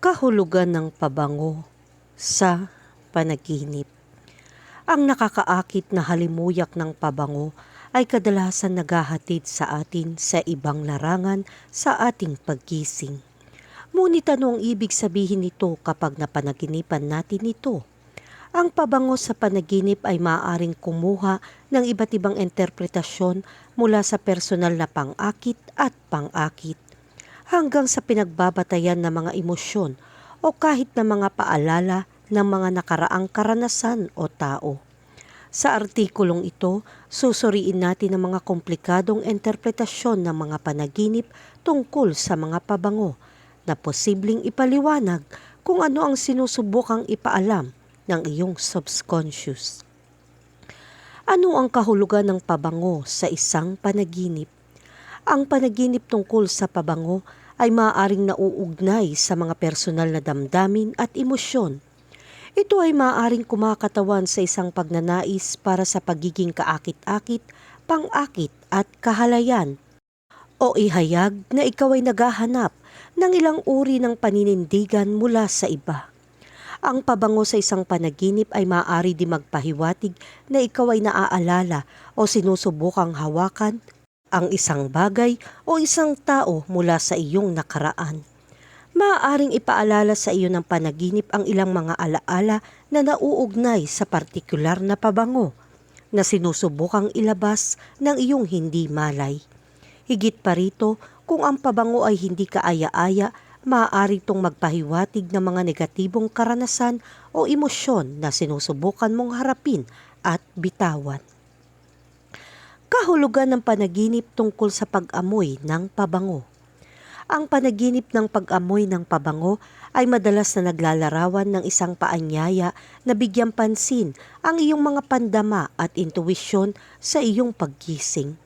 kahulugan ng pabango sa panaginip. Ang nakakaakit na halimuyak ng pabango ay kadalasan naghahatid sa atin sa ibang larangan sa ating paggising. Ngunit ano ang ibig sabihin nito kapag napanaginipan natin ito? Ang pabango sa panaginip ay maaaring kumuha ng iba't ibang interpretasyon mula sa personal na pang-akit at pang-akit hanggang sa pinagbabatayan ng mga emosyon o kahit na mga paalala ng mga nakaraang karanasan o tao. Sa artikulong ito, susuriin natin ang mga komplikadong interpretasyon ng mga panaginip tungkol sa mga pabango na posibleng ipaliwanag kung ano ang sinusubukang ipaalam ng iyong subconscious. Ano ang kahulugan ng pabango sa isang panaginip? Ang panaginip tungkol sa pabango ay maaaring nauugnay sa mga personal na damdamin at emosyon. Ito ay maaaring kumakatawan sa isang pagnanais para sa pagiging kaakit-akit, pang-akit at kahalayan o ihayag na ikaw ay naghahanap ng ilang uri ng paninindigan mula sa iba. Ang pabango sa isang panaginip ay maaari di magpahiwatig na ikaw ay naaalala o sinusubukang hawakan ang isang bagay o isang tao mula sa iyong nakaraan. Maaaring ipaalala sa iyo ng panaginip ang ilang mga alaala na nauugnay sa partikular na pabango na sinusubukang ilabas ng iyong hindi malay. Higit pa rito, kung ang pabango ay hindi kaaya-aya maaari itong magpahiwatig ng mga negatibong karanasan o emosyon na sinusubukan mong harapin at bitawan. Kahulugan ng panaginip tungkol sa pag-amoy ng pabango. Ang panaginip ng pag-amoy ng pabango ay madalas na naglalarawan ng isang paanyaya na bigyang pansin ang iyong mga pandama at intuwisyon sa iyong paggising.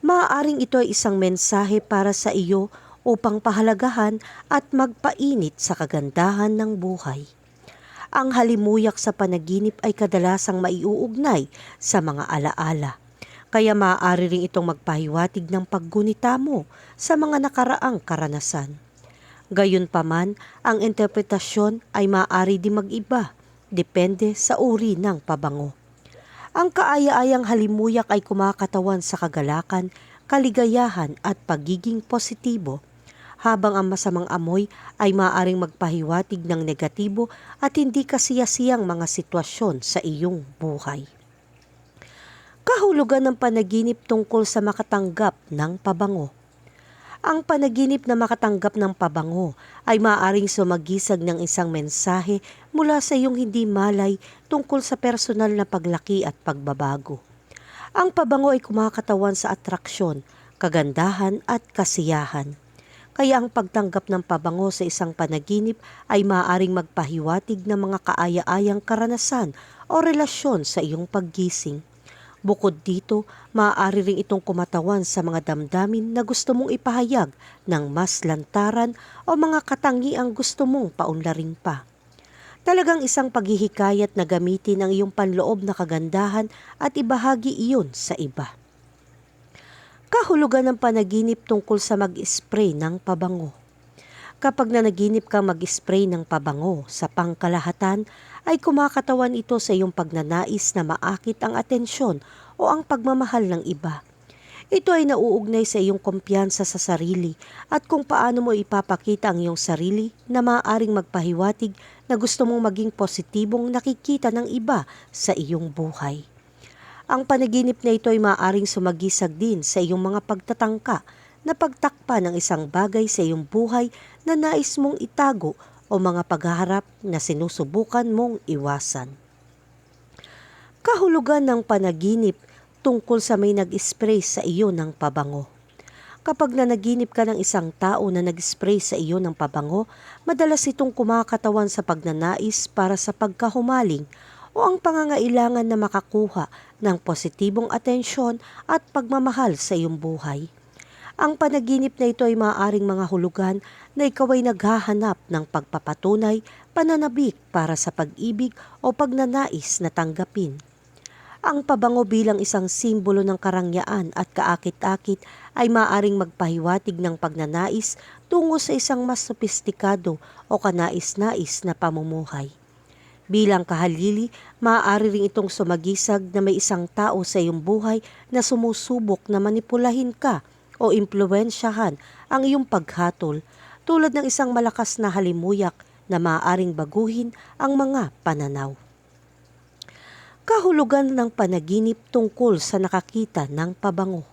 Maaaring ito ay isang mensahe para sa iyo upang pahalagahan at magpainit sa kagandahan ng buhay. Ang halimuyak sa panaginip ay kadalasang maiuugnay sa mga alaala. Kaya maaari rin itong magpahiwatig ng paggunita mo sa mga nakaraang karanasan. Gayunpaman, ang interpretasyon ay maaari di mag-iba, depende sa uri ng pabango. Ang kaaya-ayang halimuyak ay kumakatawan sa kagalakan, kaligayahan at pagiging positibo habang ang masamang amoy ay maaaring magpahiwatig ng negatibo at hindi kasiyasiyang mga sitwasyon sa iyong buhay. Kahulugan ng panaginip tungkol sa makatanggap ng pabango. Ang panaginip na makatanggap ng pabango ay maaaring sumagisag ng isang mensahe mula sa iyong hindi malay tungkol sa personal na paglaki at pagbabago. Ang pabango ay kumakatawan sa atraksyon, kagandahan at kasiyahan kaya ang pagtanggap ng pabango sa isang panaginip ay maaaring magpahiwatig ng mga kaaya-ayang karanasan o relasyon sa iyong paggising. Bukod dito, maaari ring itong kumatawan sa mga damdamin na gusto mong ipahayag ng mas lantaran o mga katangiang gusto mong paunlaring pa. Talagang isang paghihikayat na gamitin ang iyong panloob na kagandahan at ibahagi iyon sa iba kahulugan ng panaginip tungkol sa mag-spray ng pabango. Kapag nanaginip ka mag-spray ng pabango sa pangkalahatan, ay kumakatawan ito sa iyong pagnanais na maakit ang atensyon o ang pagmamahal ng iba. Ito ay nauugnay sa iyong kumpiyansa sa sarili at kung paano mo ipapakita ang iyong sarili na maaaring magpahiwatig na gusto mong maging positibong nakikita ng iba sa iyong buhay. Ang panaginip na ito ay maaaring sumagisag din sa iyong mga pagtatangka na pagtakpa ng isang bagay sa iyong buhay na nais mong itago o mga paghaharap na sinusubukan mong iwasan. Kahulugan ng panaginip tungkol sa may nag-spray sa iyo ng pabango. Kapag nanaginip ka ng isang tao na nag-spray sa iyo ng pabango, madalas itong kumakatawan sa pagnanais para sa pagkahumaling o ang pangangailangan na makakuha ng positibong atensyon at pagmamahal sa iyong buhay. Ang panaginip na ito ay maaaring mga hulugan na ikaw ay naghahanap ng pagpapatunay, pananabik para sa pag-ibig o pagnanais na tanggapin. Ang pabango bilang isang simbolo ng karangyaan at kaakit-akit ay maaring magpahiwatig ng pagnanais tungo sa isang mas sopistikado o kanais-nais na pamumuhay. Bilang kahalili, maaari rin itong sumagisag na may isang tao sa iyong buhay na sumusubok na manipulahin ka o impluensyahan ang iyong paghatol tulad ng isang malakas na halimuyak na maaaring baguhin ang mga pananaw. Kahulugan ng panaginip tungkol sa nakakita ng pabango.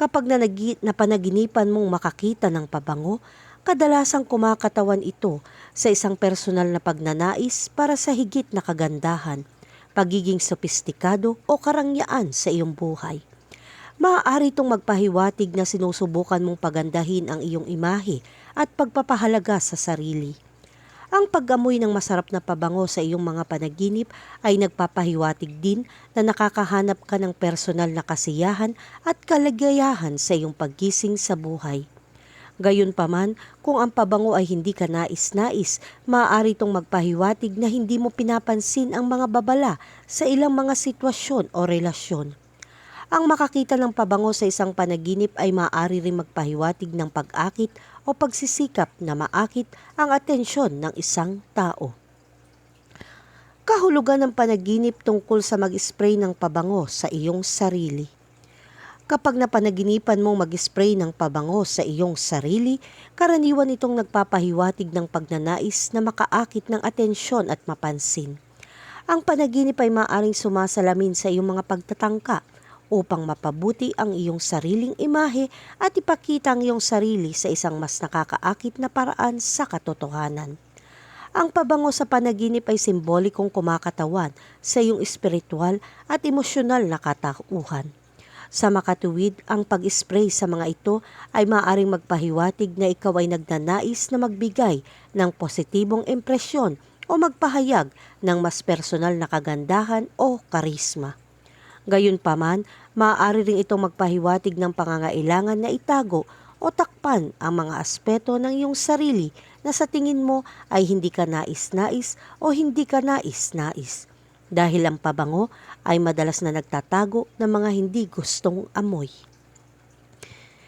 Kapag nanagi, napanaginipan mong makakita ng pabango, kadalasang kumakatawan ito sa isang personal na pagnanais para sa higit na kagandahan, pagiging sopistikado o karangyaan sa iyong buhay. Maaari itong magpahiwatig na sinusubukan mong pagandahin ang iyong imahe at pagpapahalaga sa sarili. Ang pag-amoy ng masarap na pabango sa iyong mga panaginip ay nagpapahiwatig din na nakakahanap ka ng personal na kasiyahan at kalagayahan sa iyong paggising sa buhay. Gayunpaman, kung ang pabango ay hindi ka nais-nais, maaari itong magpahiwatig na hindi mo pinapansin ang mga babala sa ilang mga sitwasyon o relasyon. Ang makakita ng pabango sa isang panaginip ay maaari rin magpahiwatig ng pag-akit o pagsisikap na maakit ang atensyon ng isang tao. Kahulugan ng panaginip tungkol sa mag-spray ng pabango sa iyong sarili. Kapag napanaginipan mong mag-spray ng pabango sa iyong sarili, karaniwan itong nagpapahiwatig ng pagnanais na makaakit ng atensyon at mapansin. Ang panaginip ay maaaring sumasalamin sa iyong mga pagtatangka upang mapabuti ang iyong sariling imahe at ipakita ang iyong sarili sa isang mas nakakaakit na paraan sa katotohanan. Ang pabango sa panaginip ay simbolikong kumakatawan sa iyong espiritual at emosyonal na katauhan. Sa makatuwid, ang pag-spray sa mga ito ay maaaring magpahiwatig na ikaw ay nagnanais na magbigay ng positibong impresyon o magpahayag ng mas personal na kagandahan o karisma. Gayunpaman, maaari rin itong magpahiwatig ng pangangailangan na itago o takpan ang mga aspeto ng iyong sarili na sa tingin mo ay hindi ka nais-nais o hindi ka nais-nais. Dahil ang pabango ay madalas na nagtatago ng mga hindi gustong amoy.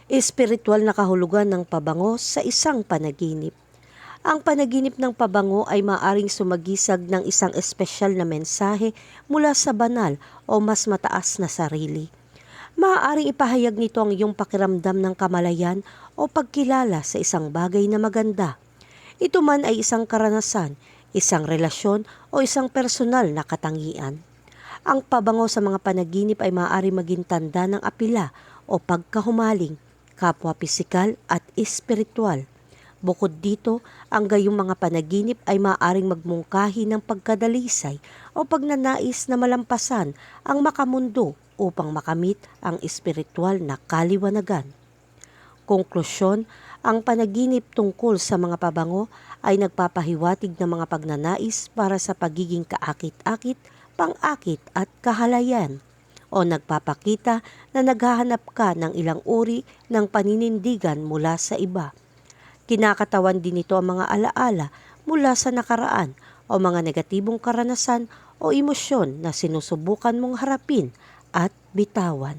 Espiritual na kahulugan ng pabango sa isang panaginip. Ang panaginip ng pabango ay maaring sumagisag ng isang espesyal na mensahe mula sa banal o mas mataas na sarili. Maaaring ipahayag nito ang iyong pakiramdam ng kamalayan o pagkilala sa isang bagay na maganda. Ito man ay isang karanasan, isang relasyon o isang personal na katangian. Ang pabango sa mga panaginip ay maaari maging tanda ng apila o pagkahumaling, kapwa pisikal at espiritual. Bukod dito, ang gayong mga panaginip ay maaaring magmungkahi ng pagkadalisay o pagnanais na malampasan ang makamundo upang makamit ang espiritual na kaliwanagan. Konklusyon, ang panaginip tungkol sa mga pabango ay nagpapahiwatig ng mga pagnanais para sa pagiging kaakit-akit, pang-akit at kahalayan o nagpapakita na naghahanap ka ng ilang uri ng paninindigan mula sa iba. Kinakatawan din ito ang mga alaala mula sa nakaraan o mga negatibong karanasan o emosyon na sinusubukan mong harapin at bitawan.